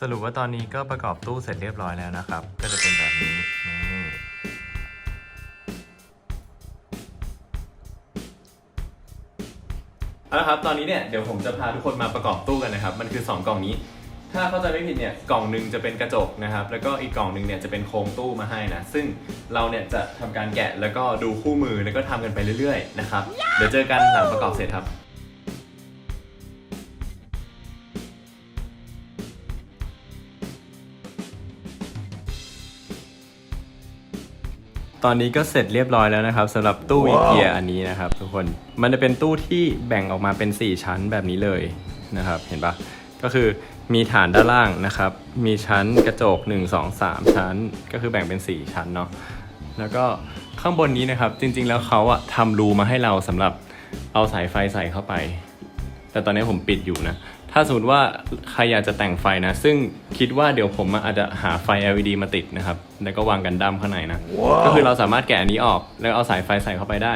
สรุปว่าตอนนี้ก็ประกอบตู้เสร็จเรียบร้อยแล้วนะครับ ก็จะเป็นแบบนี้นี่เอาละครับตอนนี้เนี่ยเดี๋ยวผมจะพาทุกคนมาประกอบตู้กันนะครับ มันคือ 2 กล่องนี้ ถ้าเข้าใจไม่ผิดเนี่ยกล่องหนึ่งจะเป็นกระจกนะครับ แล้วก็อีกกล่องหนึ่งเนี่ยจะเป็นโครงตู้มาให้นะ ซึ่งเราเนี่ยจะทำการแกะแล้วก็ดูคู่มือแล้วก็ทำกันไปเรื่อยๆนะครับ เดี๋ยวเจอกันหลังประกอบเสร็จครับ ตอนนี้ก็เสร็จเรียบร้อยแล้วนะครับสำหรับตู้อีเกียอันนี้นะครับ ทุกคนมันจะเป็นตู้ที่แบ่งออกมาเป็น 4 ชั้นแบบนี้เลยนะครับ เห็นปะก็คือมีฐานด้านล่างนะครับ มีชั้นกระจก 1 2 3 ชั้น ก็คือแบ่งเป็น 4 ชั้นเนาะแล้วก็ข้างบนนี้นะครับ จริง ๆ แล้วเขาอะทำรูมาให้เราสำหรับเอาสายไฟใส่เข้าไป แต่ตอนนี้ผมปิดอยู่นะ ถ้าสมมติว่าใครอยากจะแต่งไฟนะ ซึ่งคิดว่าเดี๋ยวผมอาจจะหาไฟ LED มาติดนะครับ แล้วก็วางกันดั้มข้างในนะก็คือเราสามารถแกะอันนี้ออก แล้วเอาสายไฟใส่เข้าไปได้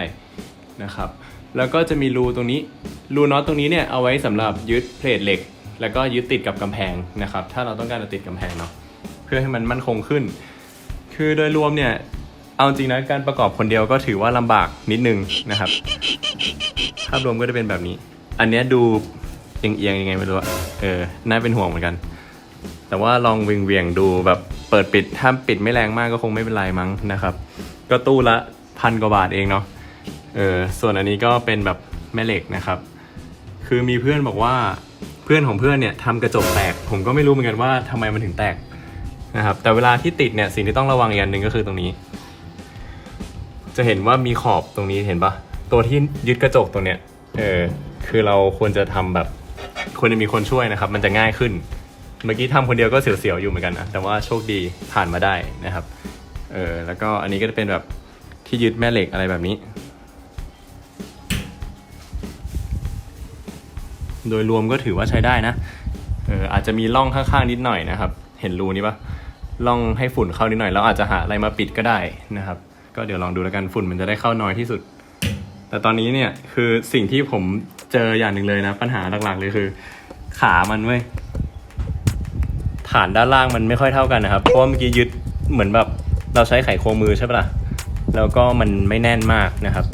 นะครับ แล้วก็จะมีรูตรงนี้ รูน็อตตรงนี้เนี่ยเอาไว้สำหรับยึดเพลทเหล็ก แล้วก็ยึดติดกับกำแพงนะครับ ถ้าเราต้องการจะติดกำแพงเนาะ เพื่อให้มันมั่นคงขึ้น คือโดยรวมเนี่ย เอาจริงนะการประกอบคนเดียวก็ถือว่าลำบากนิดนึงนะครับ ภาพรวมก็จะเป็นแบบนี้ อันเนี้ยดู เอียงๆยังไงไม่รู้อะเออน่าเป็นห่วงเหมือนกัน แต่ว่าลองเวียงดูแบบเปิดปิดถ้าปิดไม่แรงมากก็คงไม่เป็นไรมั้งนะครับ ก็ตู้ละพันกว่าบาทเองเนาะเออส่วนอันนี้ก็เป็นแบบแม่เหล็กนะครับ คือมีเพื่อนบอกว่าเพื่อนของเพื่อนเนี่ยทำกระจกแตก ผมก็ไม่รู้เหมือนกันว่าทำไมมันถึงแตกนะครับแต่เวลาที่ติดเนี่ยสิ่งที่ต้องระวังอีกอย่างหนึ่งก็คือตรงนี้ จะเห็นว่ามีขอบตรงนี้เห็นปะตัวที่ยึดกระจกตรงเนี้ยเออคือเราควรจะทำแบบ ควรจะมีคนช่วยนะครับ มันจะง่ายขึ้น เมื่อกี้ทำคนเดียวก็เสียวๆอยู่เหมือนกันนะ แต่ว่าโชคดีผ่านมาได้นะครับ เออแล้วก็อันนี้ก็จะเป็นแบบที่ยึดแม่เหล็กอะไรแบบนี้ โดยรวมก็ถือว่าใช้ได้นะ เอออาจจะมีร่องข้างๆนิดหน่อยนะครับ เห็นรูนี้ปะร่องให้ฝุ่นเข้านิดหน่อยแล้วอาจจะหาอะไรมาปิดก็ได้นะครับ ก็เดี๋ยวลองดูแล้วกันฝุ่นมันจะได้เข้าน้อยที่สุด แต่ตอนนี้เนี่ยคือสิ่งที่ผม เจออย่างหนึ่งเลยนะ ปัญหาหลักๆเลยคือ ขามันเว้ยฐานด้านล่างมันไม่ค่อยเท่ากันนะครับ เพราะว่าเมื่อกี้ยึดเหมือนแบบเราใช้ไขควงมือใช่ปะล่ะ แล้วก็มันไม่แน่นมากนะครับ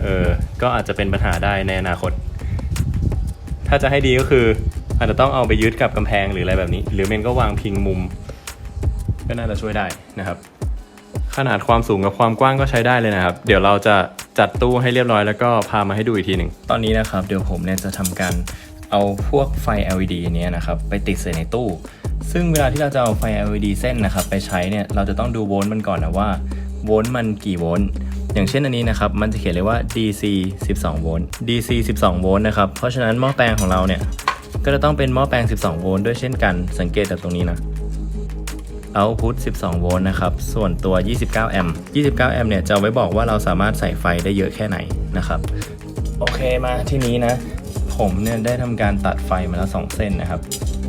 เออ ก็อาจจะเป็นปัญหาได้ในอนาคต ถ้าจะให้ดีก็คือ อาจจะต้องเอาไปยึดกับกำแพงหรืออะไรแบบนี้ หรือเมนก็วางพิงมุม ก็น่าจะช่วยได้นะครับ ขนาดความสูงกับความกว้างก็ใช้ได้เลยนะครับ เดี๋ยวเราจะ จัดตู้ให้เรียบร้อยแล้วก็พามาให้ดูอีกทีหนึ่ง ตอนนี้นะครับเดี๋ยวผมเนี่ยจะทำการเอาพวกไฟ LED เนี้ยนะครับไปติดใส่ในตู้ ซึ่งเวลาที่เราจะเอาไฟ LED เส้นนะครับไปใช้เนี่ยเราจะต้องดูโวลต์มันก่อนนะว่าโวลต์มันกี่โวลต์อย่างเช่นอันนี้นะครับ มันจะเขียนเลยว่า DC 12 โวลต์ DC 12 โวลต์นะครับ เพราะฉะนั้นหม้อแปลงของเราเนี่ย ก็จะต้องเป็นหม้อแปลง 12 โวลต์ด้วยเช่นกัน สังเกตจากตรงนี้นะ output 12 โวลต์นะครับ ส่วนตัว 29 แอมป์29 แอมป์เนี่ยจะไว้บอกว่าเราสามารถใส่ไฟได้เยอะแค่ไหนนะครับ โอเคมาที่นี้นะ ผมเนี่ยได้ทำการตัดไฟมาแล้ว 2 เส้นนะครับ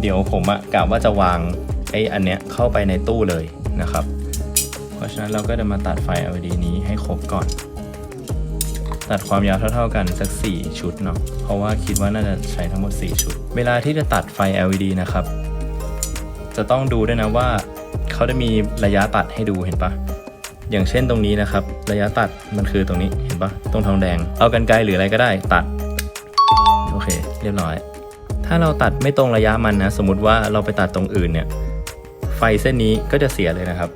เดี๋ยวผมอะกะว่าจะวางไอ้อันเนี้ยเข้าไปในตู้เลยนะครับ เพราะฉะนั้นเราก็จะมาตัดไฟ LED นี้ให้ครบก่อน ตัดความยาวเท่า ๆ กันสัก 4 ชุดเนาะ เพราะว่าคิดว่าน่าจะใช้ทั้งหมด 4 ชุด เวลาที่จะตัดไฟ LED นะครับ จะต้องดูด้วยนะว่า เขาจะมีระยะตัดให้ดูเห็นปะอย่างเช่นตรงนี้นะครับ ระยะตัดมันคือตรงนี้เห็นปะตรงทองแดง เอากันไกลหรืออะไรก็ได้ตัด โอเค เรียบร้อย ถ้าเราตัดไม่ตรงระยะมันนะ สมมติว่าเราไปตัดตรงอื่นเนี่ย ไฟเส้นนี้ก็จะเสียเลยนะครับ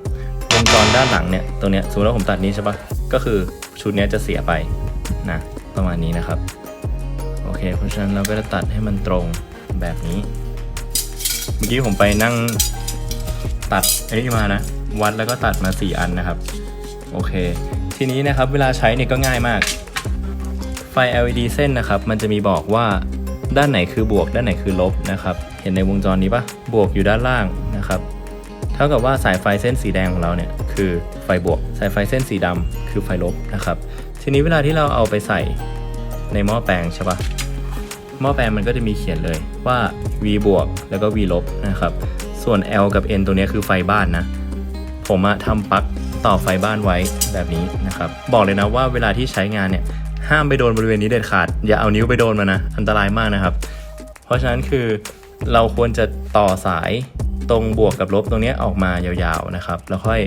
วงจรด้านหลังเนี่ยตรงเนี้ยสมมติว่าผมตัดนี้ใช่ปะก็คือชุดเนี้ยจะเสียไปนะประมาณนี้นะครับ โอเค เพราะฉะนั้นเราก็จะตัดให้มันตรงแบบนี้ เมื่อกี้ผมไปนั่ง ตัดไอ้นี่มานะ วัดแล้วก็ตัดมา 4 อันนะครับ โอเค ทีนี้นะครับเวลาใช้เนี่ยก็ง่ายมาก ไฟ LED เส้นนะครับ มันจะมีบอกว่าด้านไหนคือบวก ด้านไหนคือลบนะครับ เห็นในวงจรนี้ปะบวกอยู่ด้านล่างนะครับ เท่ากับว่าสายไฟเส้นสีแดงของเราเนี่ยคือไฟบวก สายไฟเส้นสีดำคือไฟลบนะครับ ทีนี้เวลาที่เราเอาไปใส่ในหม้อแปลงใช่ปะหม้อแปลงมันก็จะมีเขียนเลยว่า V บวกแล้วก็ V ลบนะครับ ส่วน L กับ N ตัวนี้คือไฟบ้านนะ ผมะทำปลั๊กต่อไฟบ้านไว้แบบนี้นะครับ บอกเลยนะว่าเวลาที่ใช้งานเนี่ย ห้ามไปโดนบริเวณนี้เด็ดขาด อย่าเอานิ้วไปโดนมันนะ อันตรายมากนะครับ เพราะฉะนั้นคือเราควรจะต่อสายตรงบวกกับลบตรงนี้ออกมายาวๆนะครับ แล้วค่อย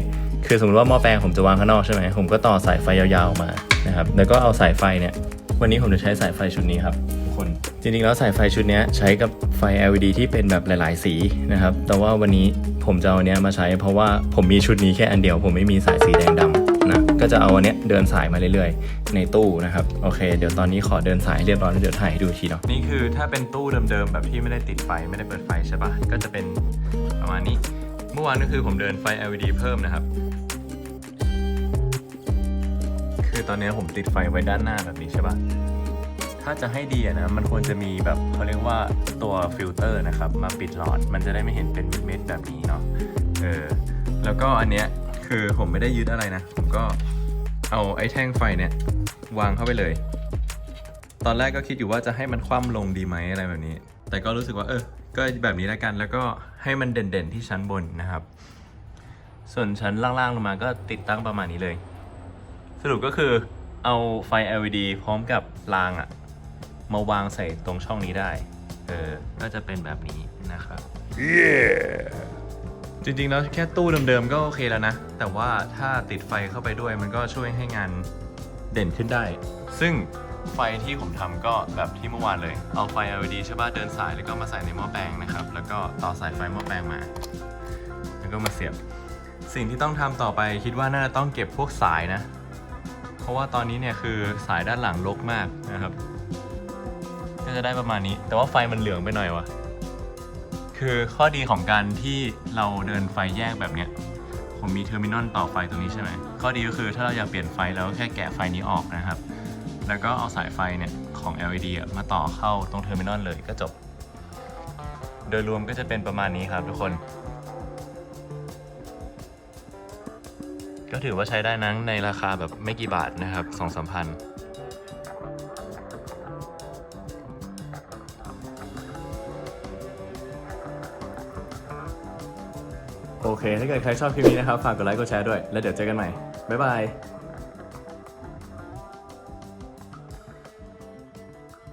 คือสมมติว่าหม้อแปลงผมจะวางข้างนอกใช่ไหมผมก็ต่อสายไฟยาวๆมานะครับ แล้วก็เอาสายไฟเนี่ย วันนี้ผมจะใช้สายไฟชุดนี้ครับทุกคน จริงๆแล้วสายไฟชุดนี้ใช้กับ ฟ LED ที่เป็นแบบหลาย ๆ สีนะครับ แต่ว่าวันนี้ผมจะเอาเนี้ยมาใช้เพราะว่าผมมีชุดนี้แค่อันเดียว ผมไม่มีสายสีแดงดำนะ ก็จะเอาอันเนี้ยเดินสายมาเรื่อย ๆ ในตู้นะครับ โอเค เดี๋ยวตอนนี้ขอเดินสายเรียบร้อยแล้วเดี๋ยวถ่ายให้ดูทีเนาะ นี่คือถ้าเป็นตู้เดิม ๆ แบบที่ไม่ได้ติดไฟไม่ได้เปิดไฟใช่ปะก็จะเป็นประมาณนี้ เมื่อวานก็คือผมเดินไฟ LED เพิ่มนะครับ คือตอนนี้ผมติดไฟไว้ด้านหน้าแบบนี้ใช่ปะ ถ้าจะให้ดีนะมันควรจะมีแบบเขาเรียกว่าตัวฟิลเตอร์นะครับ มาปิดหลอด มันจะได้ไม่เห็นเป็นเม็ดแบบนี้เนาะเออแล้วก็อันเนี้ยคือผมไม่ได้ยึดอะไรนะ ผมก็เอาไอ้แท่งไฟเนี่ยวางเข้าไปเลย ตอนแรกก็คิดอยู่ว่าจะให้มันคว่ำลงดีไหมอะไรแบบนี้ แต่ก็รู้สึกว่าเออ ก็แบบนี้แล้วกัน แล้วก็ให้มันเด่นๆที่ชั้นบนนะครับ ส่วนชั้นล่างๆลงมาก็ติดตั้งประมาณนี้เลย สรุปก็คือเอาไฟ LED พร้อมกับรางอะ มาวางใส่ตรงช่องนี้ได้ เออ ก็จะเป็นแบบนี้นะครับจริงๆ แล้วแค่ตู้เดิมๆ ก็โอเคแล้วนะ แต่ว่าถ้าติดไฟเข้าไปด้วยมันก็ช่วยให้งานเด่นขึ้นได้ ซึ่งไฟที่ผมทำก็แบบที่เมื่อวานเลย เอาไฟ LED ใช่ป่ะเดินสายแล้วก็มาใส่ในหม้อแปลงนะครับ แล้วก็ต่อสายไฟหม้อแปลงมา แล้วก็มาเสียบ สิ่งที่ต้องทำต่อไปคิดว่าน่าจะต้องเก็บพวกสายนะ เพราะว่าตอนนี้เนี่ยคือสายด้านหลังรกมากนะครับ จะได้ประมาณนี้ แต่ว่าไฟมันเหลืองไปหน่อยวะคือข้อดีของการที่เราเดินไฟแยกแบบเนี้ยผมมีเทอร์มินอลต่อไฟตรงนี้ใช่ไหมข้อดีก็คือถ้าเราอยากเปลี่ยนไฟแล้วแค่แกะไฟนี้ออกนะครับ แล้วก็เอาสายไฟเนี่ยของ LED มาต่อเข้าตรงเทอร์มินอลเลยก็จบ โดยรวมก็จะเป็นประมาณนี้ครับทุกคน ก็ถือว่าใช้ได้นั้งในราคาแบบไม่กี่บาทนะครับสองสามพัน โอเค ถ้าเกิดใครชอบคลิปนี้นะครับ ฝากกดไลค์ กดแชร์ด้วย แล้วเดี๋ยวเจอกันใหม่ บ๊ายบาย